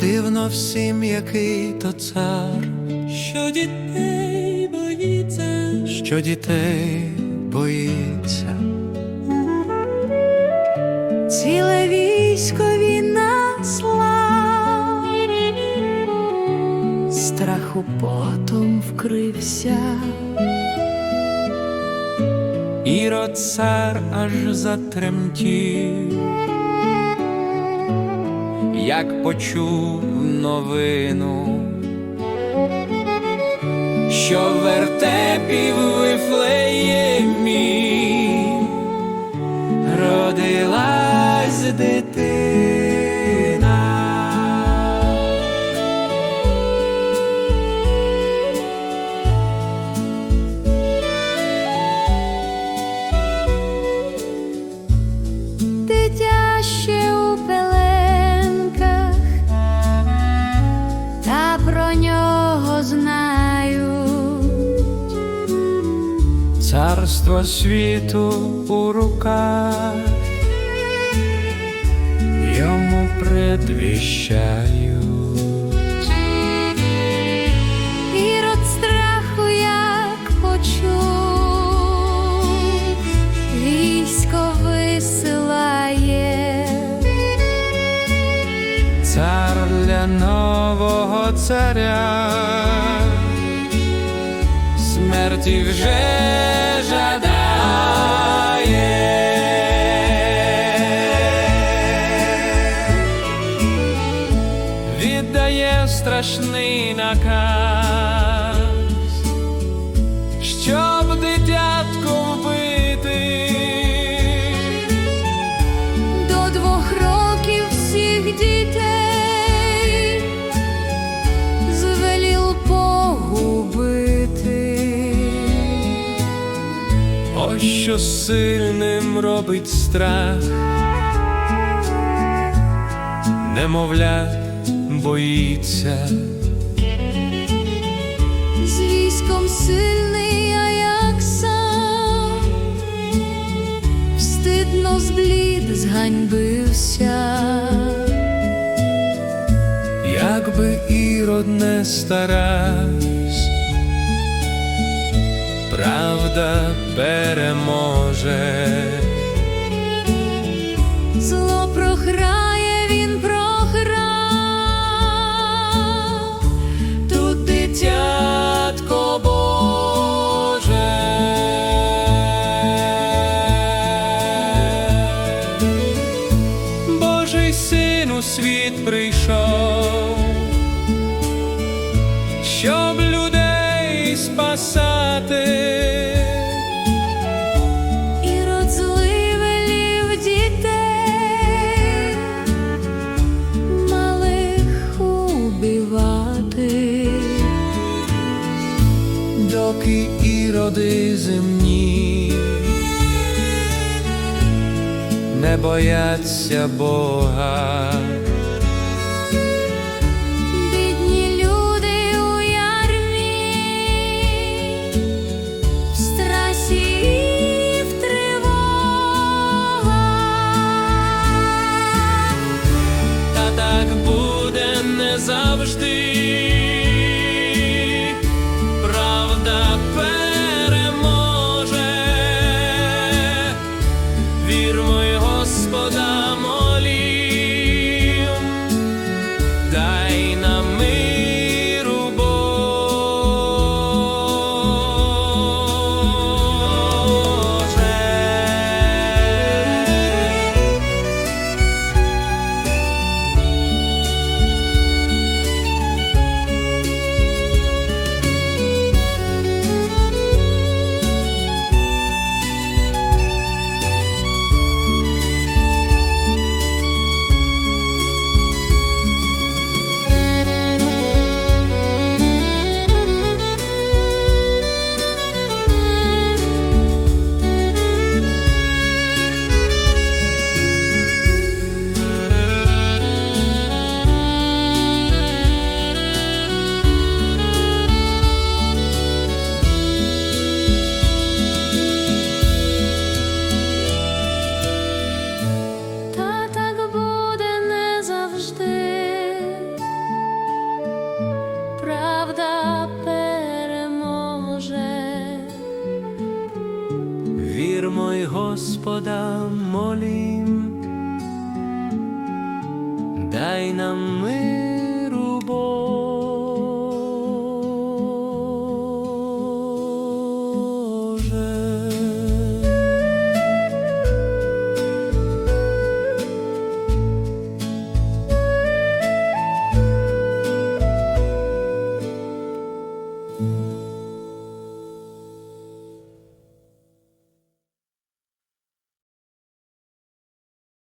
Дивно всім, який то цар, що дітей боїться, що дітей боїться. Ціле військо він наслав, страху потом вкрився, Ірод цар аж затремтів, як почув новину, що в вертепі Царство світу у руках. Йому предвіщають. Ірод страху, як почув, військо висилає, Цар для нового царя смерті вже жадає, віддає страшний наказ, Що сильним робить страх, немовля боїться, З військом сильний, а як сам? Встидно зблід зганьбився. якби ірод не старась, правда переможе, Зло програє, він програв, тут дитятко Боже, Божий син у світ прийшов, щоб спасати. і розливелів дітей, малих убивати. доки іроди земні не бояться Бога, мой Господа молім, дай нам мир.